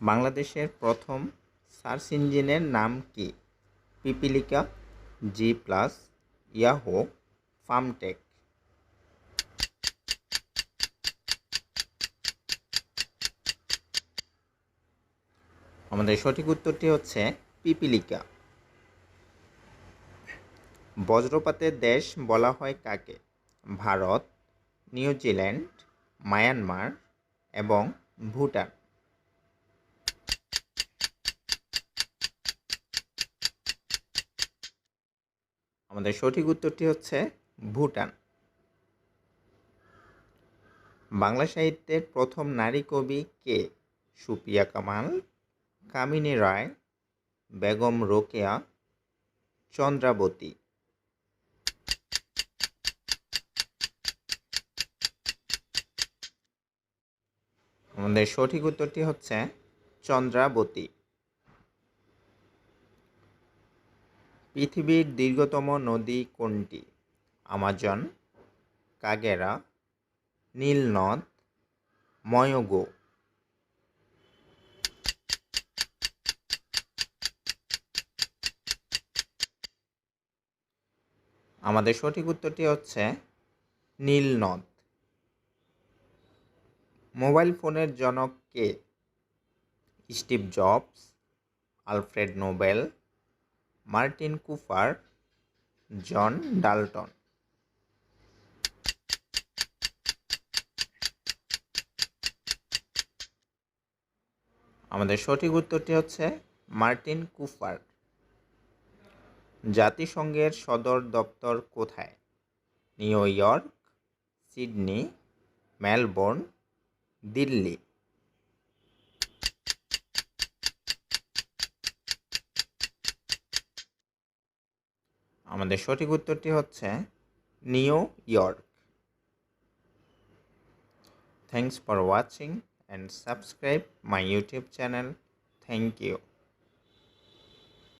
বাংলাদেশের প্রথম সার্চ ইঞ্জিনের নাম কি? পিপিলিকা জি প্লাস ইয়াহো ফার্মটেক আমাদের সঠিক উত্তরটি হচ্ছে পিপিলিকা। বজ্রপাতের দেশ বলা হয় কাকে? ভারত, নিউজিল্যান্ড, মায়ানমার এবং ভুটান। আমাদের সঠিক উত্তরটি হচ্ছে ভুটান। বাংলা সাহিত্যের প্রথম নারী কবি কে? সুপিয়া কামাল, কামিনী রায়, বেগম রোকেয়া, চন্দ্রাবতী। আমাদের সঠিক উত্তরটি হচ্ছে চন্দ্রাবতী। পৃথিবীর দীর্ঘতম নদী কোনটি? আমাজন, কাগেরা, নীলনদ, ময়গো। আমাদের সঠিক উত্তরটি হচ্ছে নীলনদ। মোবাইল ফোনের জনক কে? Steve Jobs, Alfred Nobel Martin Cooper, John Dalton. আমাদের সঠিক উত্তরটি হচ্ছে মার্টিন কুপার। জাতিসংঘের সদর দপ্তর কোথায়? New York, Sydney, Melbourne, Delhi. আমাদের সঠিক উত্তরটি হচ্ছে New York. Thanks for watching and subscribe my YouTube channel thank you